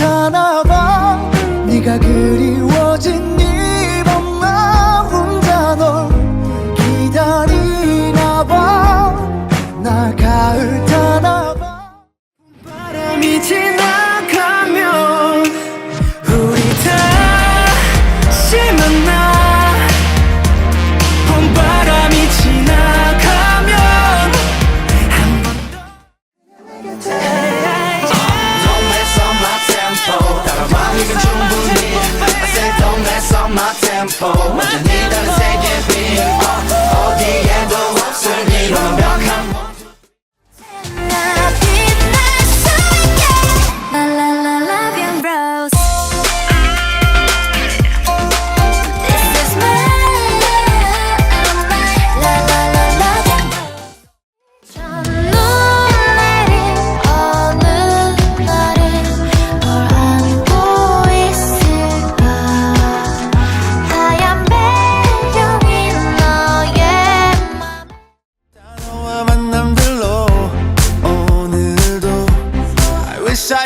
나타나봐 네가 그리워진 네 이밤나 혼자 널 기다리나 봐나 가을 타나봐. 바람이 지나 phone.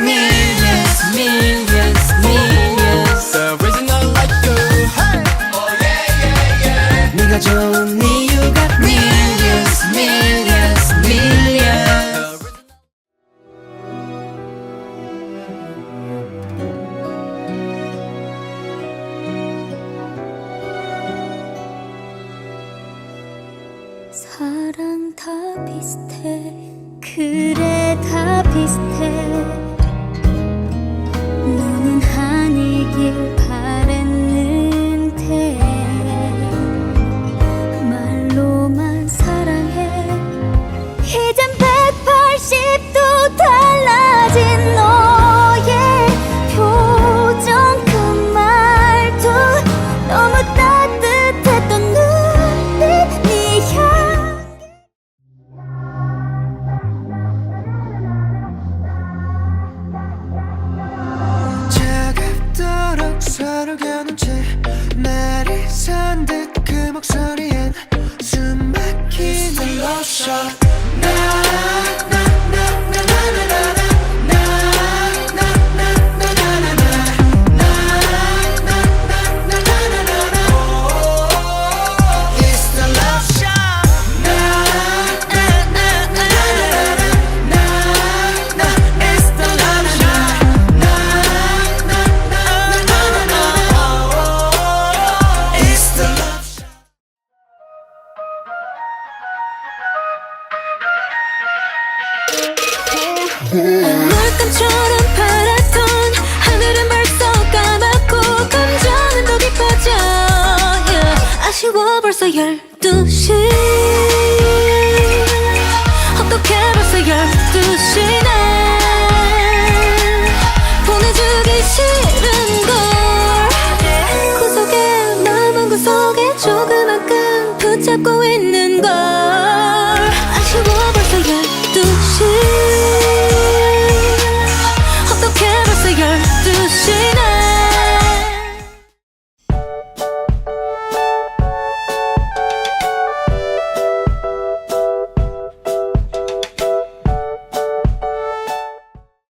Millions, millions, millions Original like you hey. oh, yeah, yeah, yeah. 네가 좋은 이유가 Millions, millions, millions 사랑 다 비슷해 그래 다 비슷해 you 벌써 12시.